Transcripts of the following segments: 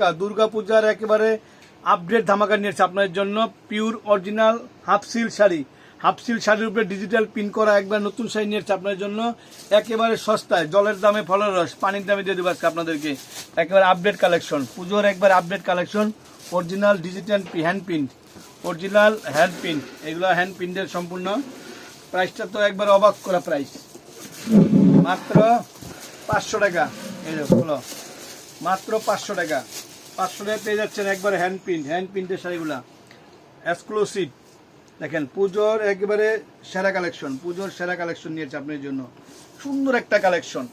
ধামাকা দুর্গা পূজার একেবারে আপডেট ধামাকা নিয়েছে আপনাদের জন্য। Pure original half silk sari. Half silk শাড়ির উপরে ডিজিটাল পিন করা একবার নতুন শাড়ি নিয়েছে আপনাদের জন্য। একেবারে সস্তায়, জলের দামে ফলের রস, পানির দামে দিয়ে দেবো আজকে আপনাদেরকে। একেবারে আপডেট কালেকশন পুজোর একবার update collection original digital hand print original hand print এগুলো হ্যান্ড প্রিন্টের সম্পূর্ণ। প্রাইসটা তো একবার অবাক করা প্রাইস মাত্র পাঁচশো টাকা। এই মাত্র পাঁচশো টাকা। পাঁচশো টাকায় পেয়ে যাচ্ছেন একবারে হ্যান্ড প্রিন্ট হ্যান্ড প্রিন্টের শাড়িগুলা। এক্সক্লুসিভ দেখেন, পুজোর একেবারে সেরা কালেকশন পুজোর সেরা কালেকশন নিয়েছে আপনার জন্য। সুন্দর একটা কালেকশন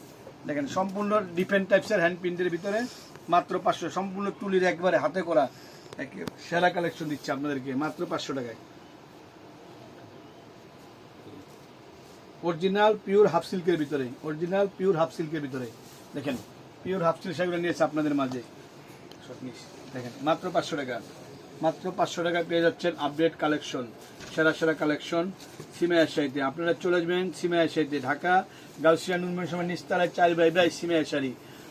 দেখেন, সম্পূর্ণ ডিফেন্ট টাইপসের হ্যান্ড প্রিন্টের ভিতরে মাত্র পাঁচশো, সম্পূর্ণ তুলির একবারে হাতে করা সেরা কালেকশন দিচ্ছে আপনাদেরকে, মাত্র পাঁচশো টাকায়। অরিজিনাল পিওর হাফ সিল্কের ভিতরে অরিজিনাল পিওর হাফ সিল্কের ভিতরে। দেখেন পিওর হাফ সিল্ক শাড়িগুলো নিয়েছে আপনাদের মাঝে। দেখেন, মাত্র পাঁচশো টাকা। মাত্র পাঁচশো টাকা পেয়ে যাচ্ছেন আপডেট কালেকশন সেরা সেরা কালেকশন সিমাইয়ের শাড়িতে আপনারা চলে আসবেন সিমাইয়ের শাড়িতে ঢাকা, গাউসিয়া নুনমের সময় নিস্তালায় চার বাই বাই সিমাইয়ের শাড়ি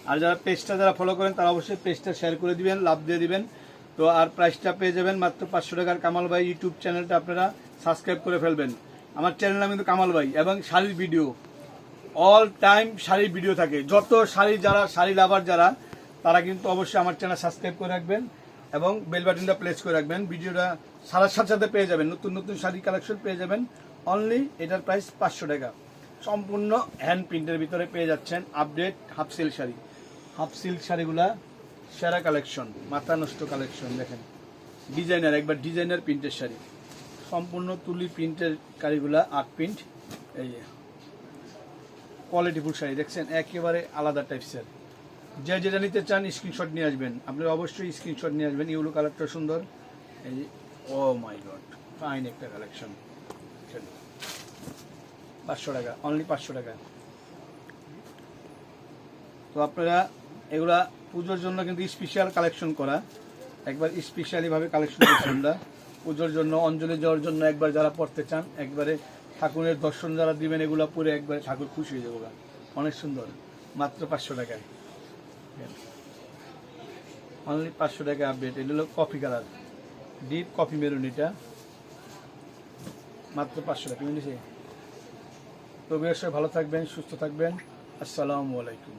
আর যারা পেজটা যারা ফলো করেন, তারা অবশ্যই পেজটা শেয়ার করে দিবেন, লাভ দিয়ে দিবেন। তো আর প্রাইসটা পেয়ে যাবেন মাত্র পাঁচশো টাকার কামাল ভাই ইউটিউব চ্যানেলটা আপনারা সাবস্ক্রাইব করে ফেলবেন। আমার চ্যানেল নাম কিন্তু কামাল ভাই এবং শাড়ির ভিডিও অল টাইম শাড়ির ভিডিও থাকে। যত শাড়ি যারা, শাড়ি লাভার যারা তারা কিন্তু অবশ্যই আমার চ্যানেল সাবস্ক্রাইব করে রাখবেন এবং বেল বাটনটা প্লেস করে রাখবেন। ভিডিওটা সারার সাথে সাথে পেয়ে যাবেন। নতুন নতুন শাড়ি কালেকশন পেয়ে যাবেন। অনলি এটার প্রাইস পাঁচশো টাকা। সম্পূর্ণ হ্যান্ড প্রিন্টের ভিতরে পেয়ে যাচ্ছেন update half silk sari. Half silk শাড়িগুলা সেরা কালেকশন মাথা নষ্ট কালেকশন দেখেন। ডিজাইনার একবার ডিজাইনার প্রিন্টের শাড়ি। সম্পূর্ণ তুলি প্রিন্টের কারিগুলা আট প্রিন্ট এই কোয়ালিটিফুল শাড়ি, দেখছেন? একেবারে আলাদা টাইপসের যে যেটা নিতে চান স্ক্রিনশট নিয়ে আসবেন। আপনারা অবশ্যই স্ক্রিনশট নিয়ে আসবেন। ইউলো কালারটা সুন্দর। এই ও মাই গড ফাইন একটা কালেকশন পাঁচশো টাকা অনলি পাঁচশো টাকা। তো আপনারা এগুলা পুজোর জন্য কিন্তু স্পেশাল কালেকশন করা। একবার স্পেশালি ভাবে কালেকশন করছি আমরা। পুজোর জন্য, অঞ্জলি যাওয়ার জন্য একবার যারা পড়তে চান, একবারে ঠাকুরের দর্শন যারা দিবেন, এগুলা পরে একবারে ঠাকুর খুশি হয়ে যাব। অনেক সুন্দর। মাত্র পাঁচশো টাকায়। অনলি পাঁচশো টাকা আপডেট এটা হলো coffee colour deep coffee maroon এটা। মাত্র পাঁচশো টাকা। বুঝেছি তো ভালো থাকবেন, সুস্থ থাকবেন। আসসালামু আলাইকুম।